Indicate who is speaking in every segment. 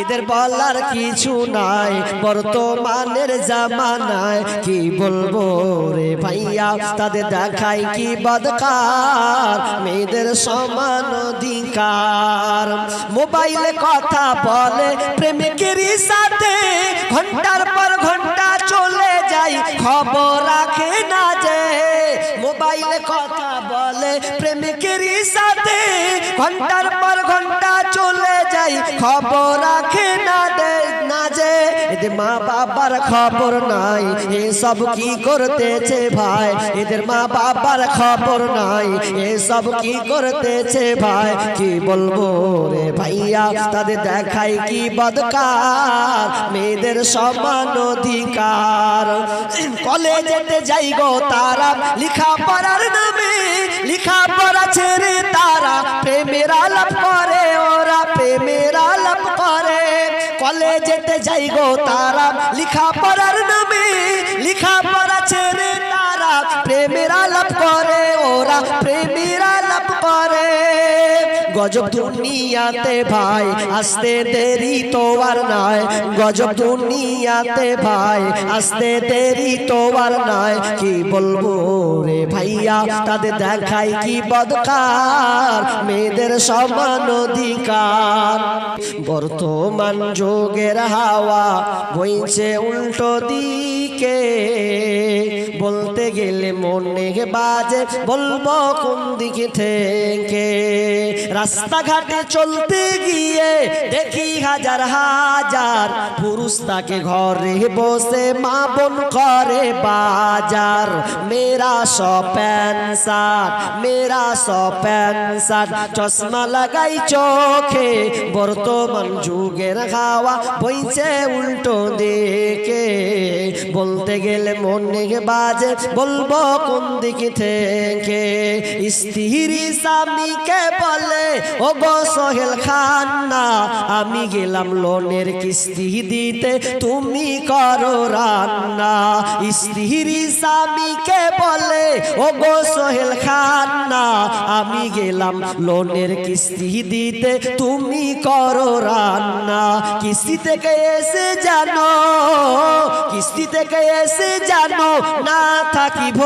Speaker 1: এদের বলার কিছু নাই, বর্তমানের জামানায়, কি বলব রে ভাইয়া, তাদের দেখায় কি বদকার? মেয়েদের সমান অধিকার। মোবাইলে কথা বলে প্রেমিকেরই সাথে ঘণ্টার পর ঘণ্টা চলে যাই খবর রাখে না যে মোবাইলে কথা বলে প্রেমিকেরই সাথে ঘণ্টার পর ঘণ্টা চলে যায় খবর রাখে না না যে, এদের মা বাবার খবর নাই। এসব কি করতেছে ভাই? এদের মা বাবার খবর নাই। এসব কি করতেছে ভাই? কি বলব রে ভাইয়া, তাদের দেখাই কি বদকার? মেয়েদের সমান অধিকার। কলেজেতে যাই গো তারা লিখা পড়ার নামে ছেড়ে তারা, প্রেমের আলাপ করে, ওরা প্রেমের আলাপ করে। কলেজেতে যাই গো তারা লিখা পড়ার নামে গজব দুনিয়াতে ভাই, আসতে দেরি তো আর নাই। গজব দুনিয়াতে ভাই, আসতে দেরি তো আর নাই। কি বলব রে ভাইয়া, তাদের দেখাই কি বদকার? মেয়েদের সমান অধিকার। বর্তমান যুগের হাওয়া বইছে উল্টো দিকে। গেলে মনে বাজে, বলব কোন দিকে থেকে? রাস্তাঘাটে চলতে গিয়ে দেখি হাজার হাজার পুরুষ তাকে ঘরে বসে মা বোন করে বাজার। মেরা সো প্যান্ট মেরা সো প্যান্ট চশমা লাগাই চোখে, বর্তমান যুগের হাওয়া বইছে উল্টো দিকে। বলতে গেলে মনে বাজে বলব কোন দিকে থেকে? স্ত্রী স্বামীকে বলে ও গো সোহেল খান না আমি গেলাম লোনের কিস্তি দিতে, তুমি করো রান্না। স্ত্রী স্বামীকে বলে ও গো সোহেল খান না আমি গেলাম লোনের কিস্তি দিতে, তুমি করো রান্না। কিস্তি থেকে এসে জানো, কিস্তি থেকে এসে জানো, না থাকি থাকিব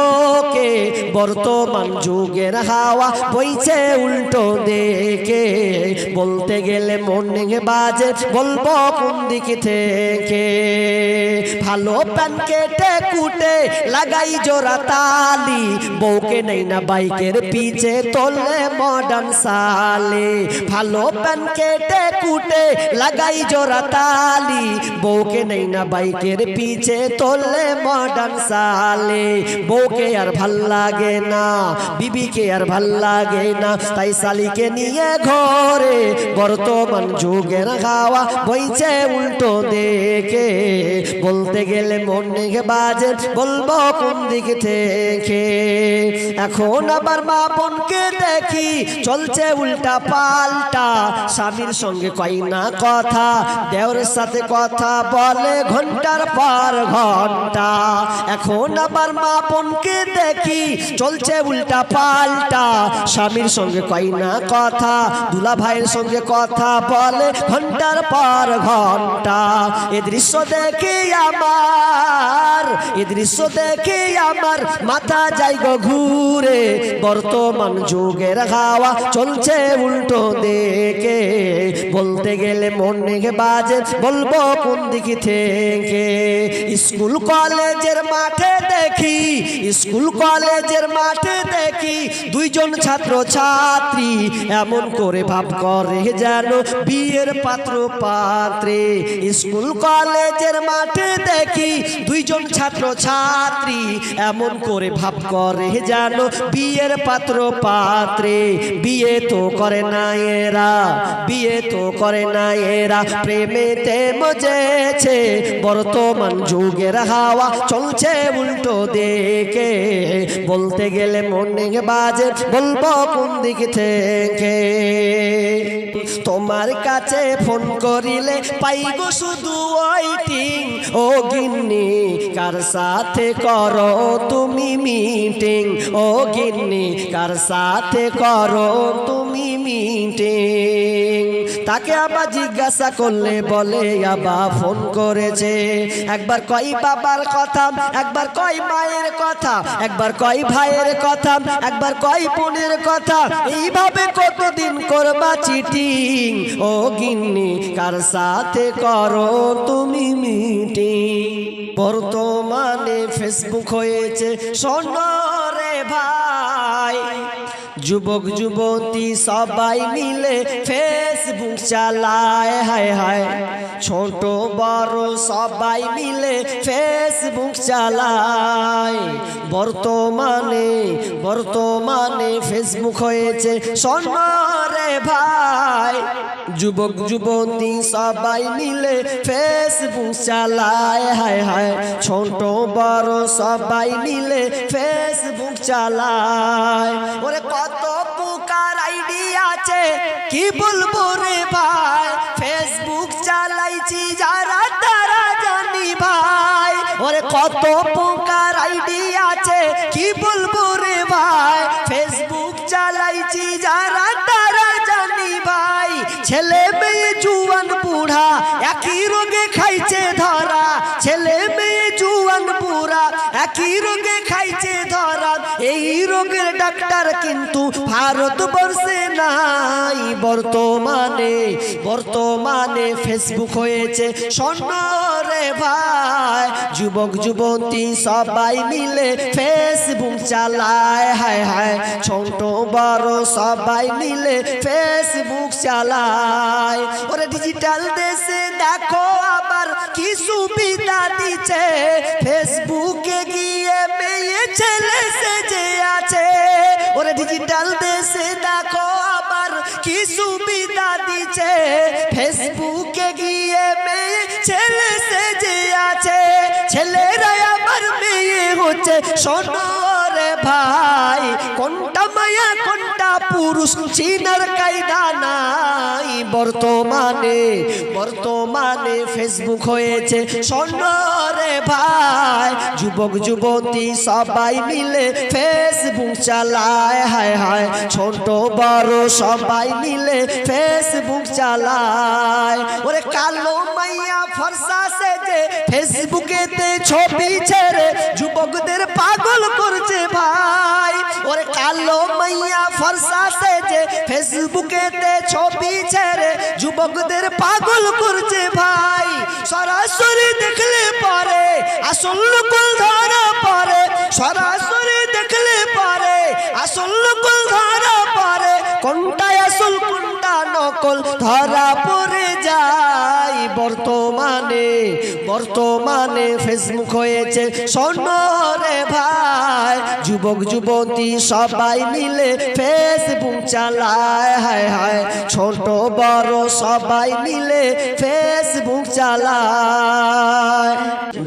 Speaker 1: কে বর্তমান যুগের হাওয়া বইছে উল্টো দেখে। বলতে গেলে মনে বাজে, বলব কোন দিক থেকে? ভালো প্যান কেটে কুটে লাগাই জোড়া তালি, বউকে নেই না বাইকের পিছে তোলে মডার্ন সালে। ভালো প্যান কেটে কুটে লাগাই জোড়া তালি, বউকে নেই না বাইকের পিছে তোলে মডার্ন সালে। বউকে আর ভালো লাগে না। বিবিকে আর ভালো লাগে না। তাই শালিকে নিয়ে ঘরে বর্তমান যুগের খাওয়া বইছে উল্টো দেখে। বলতে গেলে মনে বাজে, বলব কোন দিক থেকে? এখন আবার মা বোনকে দেখি চলছে উল্টা পাল্টা। স্বামীর সঙ্গে কই না কথা দেওর সাথে কথা বলে ঘণ্টার পর ঘণ্টা। এখন আবার মা বোনকে দেখি চলছে উল্টা পাল্টা। স্বামীর সঙ্গে কই না কথা দুলা ভাইয়ের সঙ্গে কথা বলে ঘণ্টার পর ঘণ্টা। এ দৃশ্য দেখে আমার, এ দৃশ্য দেখে আমার মাথা যাই গো ঘুরে। বর্তমান যুগের হাওয়া চলছে উল্টো দেখে বলতে গেলে মনে বাজে, বলব কোন দিকে থেকে? স্কুল কলেজের মাঠে দেখি, স্কুল কলেজের মাঠে দেখি দুইজন ছাত্র ছাত্রী এমন করে ভাব করে যেন বিয়ের পাত্র পাত্রে স্কুল, কলেজের মাঠে দেখি দুইজন ছাত্র ছাত্রী এমন করে ভাব করে যেন বিয়ের পাত্র পাত্রে বিয়ে তো করে না এরা, বিয়ে তো করে না এরা। প্রেমেতে মজেছে বর্তমান যুগের হাওয়া, চলছে উল্টো দিকে। বলতে গেলে মনে বাজে, বলব কোন দিক থেকে? তোমার কাছে ফোন করিলে পাইগো শুধু ওয়াইটিং ও গিন্নি, কার সাথে করো তুমি মিটিং ও গিন্নি, কার সাথে করো তুমি মিটিং তাকে আবার জিজ্ঞাসা করলে বলে আবার ফোন করেছে। একবার কই বাবার কথা, একবার কই মায়ের কথা, একবার কই ভাইয়ের কথা, একবার কই বোনের কথা। এইভাবে কতদিন করবা চিটিং? ও গিন্নি, কার সাথে করো তুমি মিটিং? বর্তমানে ফেসবুক হয়েছে সোনরে ভাই। যুবক, যুবতী সবাই মিলে ফেসবুক চালায়, হায় হায়। ছোট, বড় সবাই মিলে ফেসবুক চালায়। বর্তমানে বর্তমানে ফেসবুক হয়েছে সোনরে ভাই। যুবক, যুবতী সবাই মিলে ফেসবুক চালায়, হায় হায়। ছোট, বড় সবাই মিলে ফেসবুক চালায়। ওরে আছে? কি বলব রে ভাই? ফেসবুক চালাইছি যারা, তারা জানি ভাই। ওরে কত পুকার আইডি আছে? কি বলব রে ভাই? ফেসবুক চালাইছি যারা, তারা জানি ভাই। ছেলে মেয়ে জুয়ান বুড়া, একই রোগে খাইছে ধরা। একই রোগে খাইছে ধরা এই রোগের ডাক্তার কিন্তু ভারতবর্ষে নাই। বর্তমানে বর্তমানে ফেসবুক হয়েছে। স্বর্ণরে ভাই, যুবক, যুবতী সবাই মিলে ফেসবুক চালায়। হায় হায়, ছোট, বড় সবাই মিলে ফেসবুক চালায়। ওরে ডিজিটাল দেশে দেখো আবার কি সুবিধা দিচ্ছে ফেসবুকে গিয়ে মেয়ে ছেলে সেজে আছে ওরে ডিজিটাল দেশে দেখো আবার কি সুবিধা দিচ্ছে ফেসবুকে গিয়ে মেয়ে ছেলে সেজে আছে ছেলেরা আমার মেয়ে হচ্ছে শোনো রে ভাই কোনটা মায়া কোনটা পুরুষ চিনার কায়দা নাই। বর্তমানে বর্তমানে ফেসবুক হয়েছে রে ভাই। যুবক, যুবতী সবাই মিলে ফেসবুক চালায়। হায় হায়, ছোট, বড় সবাই মিলে ফেসবুক চালায়। ওরে কালো মাইয়া ফর্সা সেজে ফেসবুকেতে ছবি ছেড়ে যুবকদের পাগল ফর্সা সেজে ফেসবুকেতে ছবি ছেড়ে যুবকদের পাগল করছে ভাই। সরাসরি দেখলে পরে, আসল কুল ধরা পরে। সরাসরি দেখলে পরে, আসল কুল ধরা পরে। কোনটা আসল, কোনটা নকল ধরা পড়ে বর্তমানে বর্তমানে ফেসবুক হয়েছে। রে ভাই, যুবক, যুবতী সবাই মিলে ফেসবুক চালায়। হায় হায়, ছোট, বড় সবাই মিলে ফেসবুক চালায়।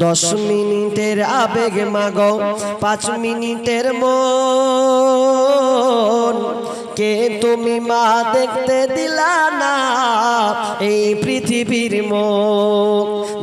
Speaker 1: দশ মিনিটের আবেগ মাগ, পাঁচ মিনিটের মন। কে তুমি মা দেখতে দিলা না। এই পৃথিবীর মুখ।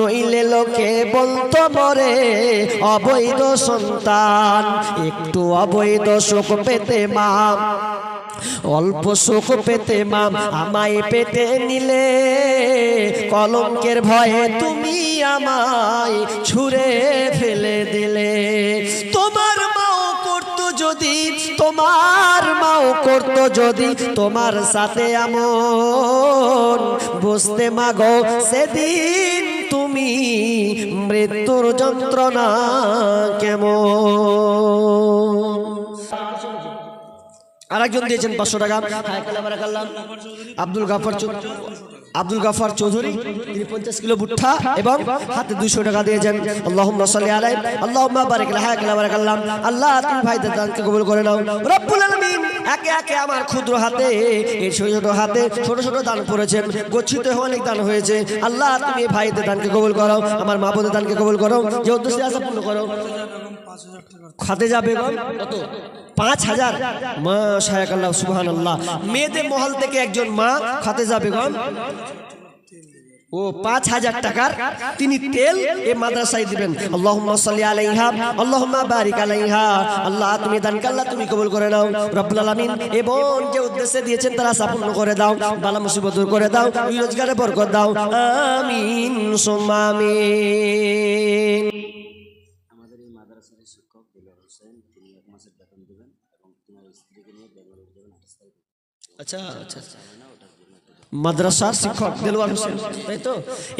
Speaker 1: নইলে লোকে বলতো মরে অবৈধ সন্তান, একটু অবৈধ সুখ পেতে মা অল্প সুখ পেতে মাম, আমায় পেতে নিলে, কলঙ্কের ভয়ে তুমি আমায় ছুঁড়ে ফেলে দিলে। তোমার মাও করতো যদি, তোমার মাও করতো যদি, তোমার সাথে এমন বসতে মাগো, সেদিন তুমি মৃত্যুর যন্ত্রণা কেমন? আরেকজন দিয়েছেন পাঁচশো টাকা। আব্দুল গাফার আব্দুল গাফার চৌধুরী, তিনি পঞ্চাশ কিলো ভুট্টা এবং হাতে দুইশো টাকা দিয়েছেন। আল্লাহ সাল্লি আলাই আল্লাহ বারিক আল্লাহ, তুমি ভাইদের দানকে কবুল করে নাও। একে একে আমার ক্ষুদ্র হাতে এই ছোট ছোট হাতে ছোট ছোট দান করেছেন। গচ্ছিত অনেক দান হয়েছে। আল্লাহ, তুমি ভাইদের দানকে কবুল করো, আমার মা বোনের দানকে কবুল করো, যে উদ্দেশ্যে আসা পূর্ণ করো। খাতে যাবে কত পাঁচ হাজার। মা শায়াক আল্লাহ সুবহান আল্লাহ মেয়েদের মহল থেকে একজন মা খাতে যাবে গন ও, পাঁচ হাজার টাকার তিনি তেল এ মাদ্রাসায় দিবেন। আল্লাহুম্মা আলাইহা, আল্লাহুম্মা বারিক আলাইহা। আল্লাহ, তুমি দান আল্লাহ তুমি কবুল করে নাও। রব্বুল এবং যে উদ্দেশ্যে দিয়েছেন, তারা সম্পূর্ণ করে দাও, বালা মুসিবত করে দাও, রোজগারে বরকত দাও আমিন
Speaker 2: আমাদের এই মাদ্রাসার শিক্ষক দিলর হোসেন তিনি এক মাসের বেতন দেবেন এবং তোমার স্ত্রীকে নিয়ে বেঙ্গালুরু যাবেন আঠাশ তারিখে
Speaker 1: আচ্ছা। আচ্ছা। মাদ্রাসার শিক্ষক দেলোয়ার হোসেন। তাই তো?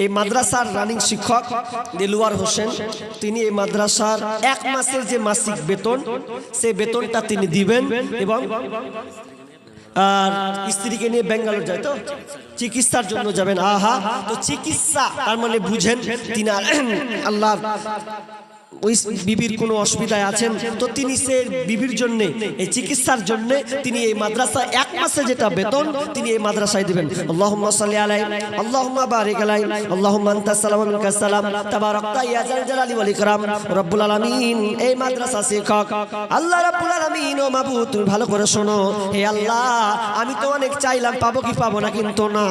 Speaker 1: এই মাদ্রাসার রানিং শিক্ষক দেলোয়ার হোসেন, তিনি এই মাদ্রাসার এক মাসের যে মাসিক বেতন, সেই বেতনটা তিনি দিবেন এবং, আর স্ত্রীকে নিয়ে বেঙ্গালোর যায়, তো? চিকিৎসার জন্য যাবেন। আহা, তো চিকিৎসা, তার মানে বুঝেন, তিনি আল্লাহ ওই বিবির কোনো অসুবিধায় আছেন, তো তিনি সে বিবির জন্য, এই চিকিৎসার জন্য তিনি এই মাদ্রাসা এক মাসে যেটা বেতন, তিনি এই মাদ্রাসায় দিবেন। ভালো করে শোনো। হে আল্লাহ, আমি তো অনেক চাইলাম, পাবো কি পাবো না কিন্তু না।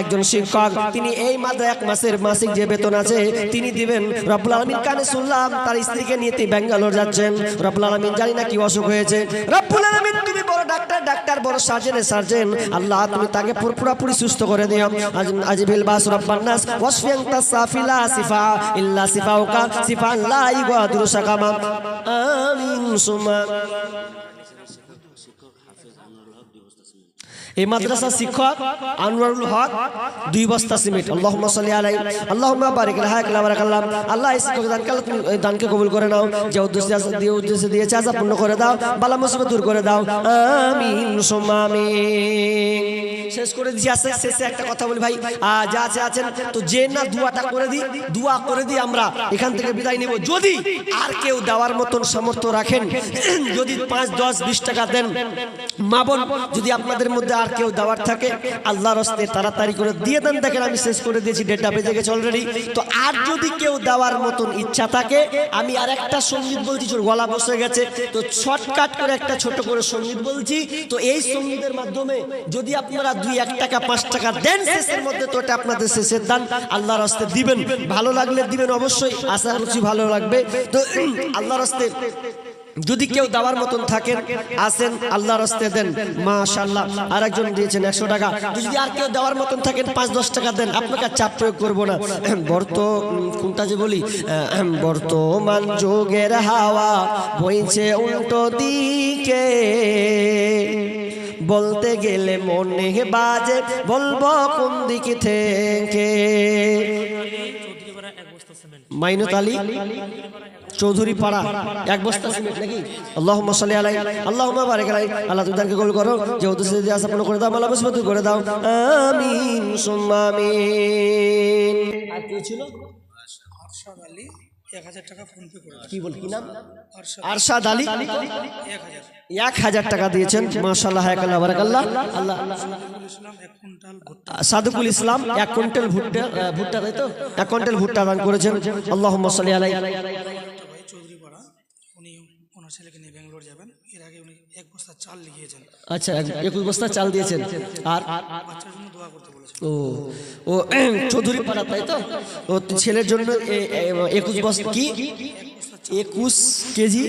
Speaker 1: একজন শিক্ষক, তিনি এই মাদ্রা এক মাসের মাসিক যে বেতন আছে, তিনি দিবেন। রব্বুল আলামিন কানে শুনলাম তার স্ত্রীকে নিয়ে তিনি ব্যাঙ্গালোর যাচ্ছেন। রব্বুল আলমিন জানি না কি অসুখ হয়েছে। রব্বুল আলামিন, তুমি বড় ডাক্তার ডাক্তার, বড় সার্জেন সার্জেন। আল্লাহ, তুমি তাকে পুরোপুরি সুস্থ করে দিও। আজ আজিবিল বাস রব্বান নাস, ওয়াসফিয়ান তাসাফিলা সিফা, ইল্লা সিফাউকা সিফা লা ইগাদুরু সাকামা। আমিন, সুমা। এই মাদ্রাসা শিক্ষক আনোয়ারুল হক, দুই বস্তা সিমেন্ট। আল্লাহুম্মা সাল্লি আলাই আল্লাহুম্মা বারিক কালা আল্লাহ দানকে আল্লাহ কবুল করে নাও। যে উদ্দেশ্যে দিয়ে উদ্দেশ্যে দিয়েছে আজা পূর্ণ করে দাও, বালা মুসিবত দূর করে দাও। আমিন, সুম্মা শেষ করে দিছি আছে শেষে একটা কথা বলি ভাই। যা আছে, আছেন, তো যে না দুয়াটা করে দিই, দুয়া করে দিই আমরা, এখান থেকে বিদায় নেব। যদি আর কেউ দেওয়ার মতন সামর্থ্য রাখেন, যদি পাঁচ, দশ, বিশ টাকা দেন, মা যদি আপনাদের মধ্যে আর কেউ দেওয়ার থাকে, আল্লাহর হস্তে তাড়াতাড়ি করে দিয়ে দেন। দেখেন, আমি শেষ করে দিয়েছি ডেটটা বেজে গেছে অলরেডি তো আর যদি কেউ দেওয়ার মতন ইচ্ছা থাকে, আমি আর একটা সংগীত বলছি গলা বসে গেছে। তো শর্টকাট করে একটা ছোট করে সংগীত বলছি। তো এই সঙ্গীতের মাধ্যমে যদি আপনারা দুই, এক টাকা, পাঁচ টাকা দেন শেষের মধ্যে, তো এটা আপনাদের শেষের দান। আল্লাহর হস্তে দিবেন। ভালো লাগলে দিবেন অবশ্যই। আশা করছি ভালো লাগবে। তো, আল্লাহর হস্তে যদি কেউ দেওয়ার মতন থাকেন আসেন আল্লাহ হস্তে দেন মাশাল্লাহ আর একজন দিয়েছেন একশো টাকা। যদি আর কেউ দেওয়ার মতন থাকেন, পাঁচ, দশ টাকা দেন, আপনাকে চাপ প্রয়োগ করব না। বর্ত কোনটা যে বলি? বর্তমান যোগের হাওয়া বইছে উল্টো দিকে। বলতে গেলে মনে বাজে, বলব কোন দিক থেকে? মাইনত আলী? চৌধুরী পাড়া এক বস্তা সিমেন্ট নাকি? আল্লাহুম্মা সাল্লি আলাই আল্লাহুম্মা বারিক আলাই আল্লাহ তুমি দানকে কবুল করো। যে আশা পূর্ণ করে দাও আল্লাহ মুসিবত দূর করে দাও। আমিন সুম্মা আর কি ছিল?
Speaker 3: আরশাদ আলী এক হাজার টাকা ফোন পে করে
Speaker 1: কি বল কি নাম?
Speaker 3: আরশাদ
Speaker 1: আরশাদ আলী?
Speaker 3: এক হাজার।
Speaker 1: টাকা দিয়েছেন। বারাকাল্লাহ। আল্লাহ সাদুকুল ইসলাম এক কুইন্টাল ভুট্টা। ভুট্টা তাই তো? এক কুইন্টাল ভুট্টা দান করেছেন। আল্লাহ সাল্লি আলাই
Speaker 3: একটা ভাই চৌধুরী পাড়া উনি ওনার ছেলেকে নিয়ে ব্যাঙ্গালোর যাবেন এর আগে উনি এক বস্তা চাল লিখিয়েছেন।
Speaker 1: আচ্ছা একুশ বস্তা চাল দিয়েছেন। আর ও ও চৌধুরী পাড়া তাই তো? ও ছেলের জন্য একুশ বস্তা কি? একুশ কেজি?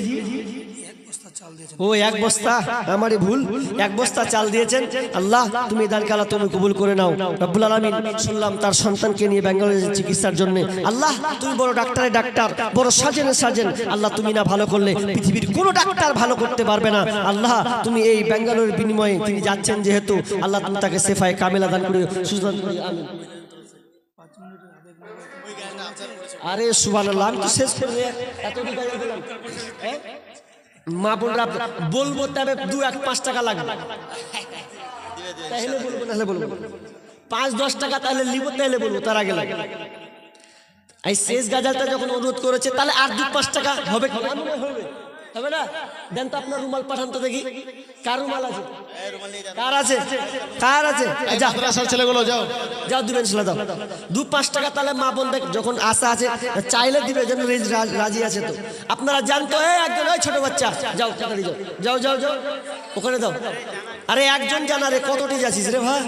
Speaker 1: ও, এক বস্তা, আমারই ভুল। এক বস্তা চাল দিয়েছেন। আল্লাহ, তুমি দান কালা তুমি কবুল করে নাও। রব্বুল আলামিন, শুনলাম তার সন্তানকে নিয়ে ব্যাঙ্গালোরে চিকিৎসার জন্য। আল্লাহ, তুমি বড় ডাক্তারের ডাক্তার, বড় সাজেনে সাজেন। আল্লাহ, তুমি না ভালো করলে পৃথিবীর কোনো ডাক্তার ভালো করতে পারবে না। আল্লাহ, তুমি এই ব্যাঙ্গালোরের বিনিময়ে তিনি যাচ্ছেন যেহেতু। আল্লাহ, তুমি তাকে সেফায় কামেলা দান করে
Speaker 3: আবেগ
Speaker 1: আরে, সুবহানাল্লাহ, আমি তো শেষ করে এত? মা বোনরা বলব তবে দু এক পাঁচ টাকা লাগবে। তাহলে বলব তাহলে বলব। পাঁচ, দশ টাকা তাহলে নিব, তাহলে বলব, তার আগে লাগে এই শেষ গাজালটা যখন অনুরোধ করেছে, তাহলে আর দু পাঁচ টাকা হবে হবে হবে না? দেন তো আপনার রুমাল পাঠান তো দেখি। কার রুমাল আছে? কার আছে? কার আছে?
Speaker 4: মাদ্রাসার ছেলেগুলো যাও।
Speaker 1: যাও দিবেন ছেলে দাও। দু পাঁচ টাকা তাহলে মা বোন দেখ যখন আশা আছে চাইলে দিবে যেন রেজ- আছে তো। আপনারা জানতো একজন ওই ছোট বাচ্চা। যাও যাও। যাও যাও যাও। ওখানে দাও। আরে একজন জানা রে কতটি যাচ্ছিস রে ভাই?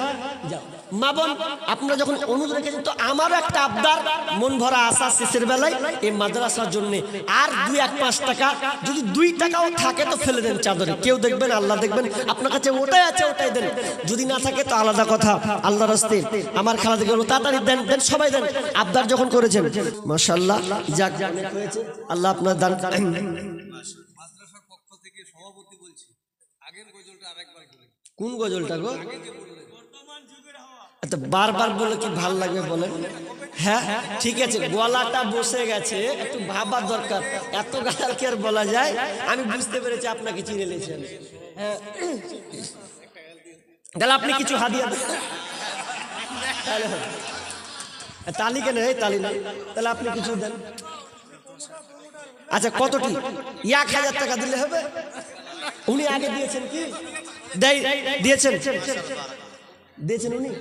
Speaker 1: মা বোন আপনারা যখন অনুরোধ রেখেছেন তো আমারও একটা আবদার মন ভরা আশা শেষের বেলায় এই মাদ্রাসার জন্য। আর দুই এক পাঁচ টাকা যদি দুই টাকাও থাকে তো ফেলে দেন চাদরে। কেউ দেখবেন আল্লাহ দেখবেন আপনার কাছে ওটাই আছে ওটাই দেন। যদি না থাকে তো আলাদা কথা আল্লাহ রাস্তে আমার খেলা বলব, তাড়াতাড়ি দেন দেন সবাই দেন। আবদার যখন করেছেন মাশাল্লাহ যাক হয়েছে। আল্লাহ আপনার দান কোন গজলটা গো? আচ্ছা বারবার বলে কি ভালো লাগবে বলেন? হ্যাঁ ঠিক আছে গলাটা বসে গেছে একটু ভাবার দরকার। এত গাল কি আর বলা যায়? আমি বুঝতে পেরেছি আপনাকে চিনে নিয়েছেন হ্যাঁ। তাহলে আপনি কিছু হাদিয়া। তালি কেন? এই তালি না। তাহলে আপনি কিছু দেন। আচ্ছা কতটি? এক হাজার টাকা দিলে হবে? উনি আগে দিয়েছেন কি? দেয়, দিয়েছেন। দিয়েছেন উনি?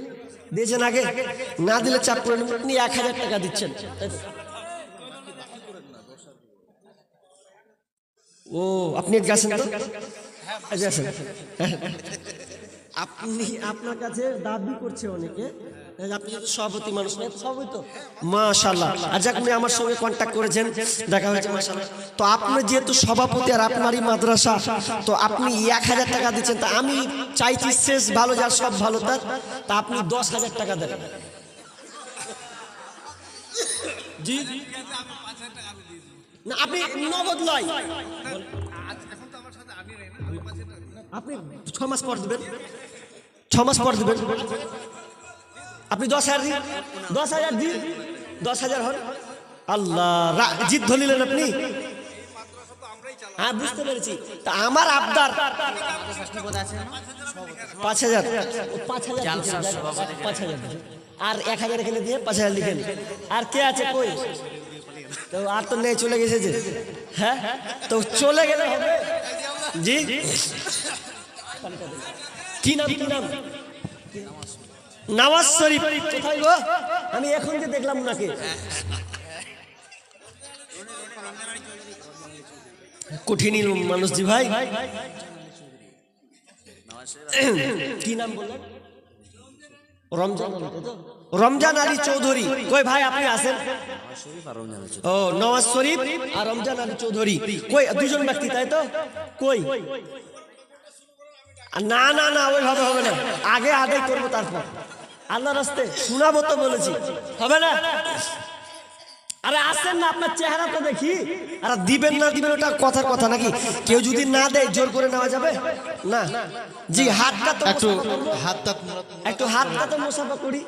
Speaker 1: দিয়েছেন আগে? না দিলে চাপ করে উনি এক হাজার টাকা দিচ্ছেন। ও, আপনি গেছেন তো। আচ্ছা। আপনি আপনার কাছে দাবি করছে অনেকে। আপনি সভাপতি মানুষ আপনি আমার সঙ্গে কন্ট্যাক্ট করেছেন, দেখা হয়েছে তো আপনি যেহেতু সভাপতি আর আপনারই মাদ্রাসা, তো আপনি এক হাজার টাকা দিচ্ছেন, তা আমি চাইছি শেষ ভালো, যার সব ভালো, তার তা আপনি দশ হাজার টাকা দেন। না, আপনি নগদ আপনি ছ মাস পর দেবেন। ছ মাস পর দিবেন। আপনি দশ হাজার দিন, দশ হাজার দিন, দশ হাজার হন। আল্লাহ জিদ ধরিলেন আপনি? হ্যাঁ বুঝতে পেরেছি। তা আমার আবদার পাঁচ হাজার। পাঁচ হাজার পাঁচ আর এক হাজার এখানে দিয়ে পাঁচ হাজার লিখেন আর কে আছে কই? তো আর তো নেই, চলে গেছে যে। হ্যাঁ? তো চলে গেলে হবে। জি? কি নাম কি নাম? নওয়াজ শরীফ। কোথায় গো? আমি এখন যে দেখলাম নাকি। কঠিনই মানুষ জি ভাই। কি নাম বললেন? রমজান? রমজান আলী চৌধুরী। কই ভাই আপনি আছেন? ও নওয়াজ শরীফ আর রমজান আলী চৌধুরী। কই দুজন ব্যক্তি তাই তো? কই? না না না ওইভাবে হবে না। আগে আগে করব তারপর। আল্লাহ রাস্তে শোনাবো তো বলেছি। হবে না? আরে আসেন না আপনার চেহারা তো দেখি। আর দিবেন না দিবেন ওটা কথার কথা নাকি? কেউ যদি না দেয় জোর করে নেওয়া যাবে? না? জি হাতটা তো
Speaker 4: একটু
Speaker 1: মোসাফা করব।
Speaker 4: হাত
Speaker 1: একটু হাতটা তো মোসাফা করি।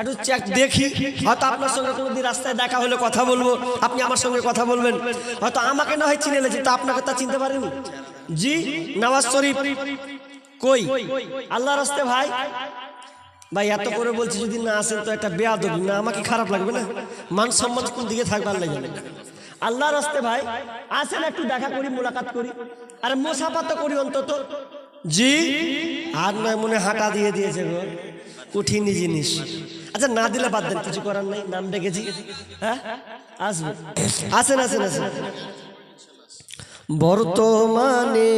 Speaker 1: একটু চেক দেখি। হয়তো আপনার সঙ্গে কোনোদিন রাস্তায় দেখা হলে কথা বলব। আপনি আমার সঙ্গে কথা বলবেন। হয়তো আমাকে না হয় চিনে লেছে তা আপনাকে তা চিনতে পারেনি। জি নওয়াজ শরীফ কই? আল্লাহ রাস্তে ভাই। ভাই এত করে বলছি যদি না আসেন তো একটা বেয়া দেবি না আমাকে খারাপ লাগবে না? মান সম্মান কোন দিকে থাকবে আল্লাহ জানে আল্লাহ রাস্তে ভাই আসেন একটু দেখা করি মোলাকাত করি। আরে মোসাফা তো করি অন্তত। জি? আর নয় মনে হাঁটা দিয়ে দিয়েছে গো। কঠিনই জিনিস। আচ্ছা না দিলে বাদ দেন কিছু করার নাই নাম ডেকেছি। হ্যাঁ? আসবে। আসেন আসেন আসেন। বর্তমানে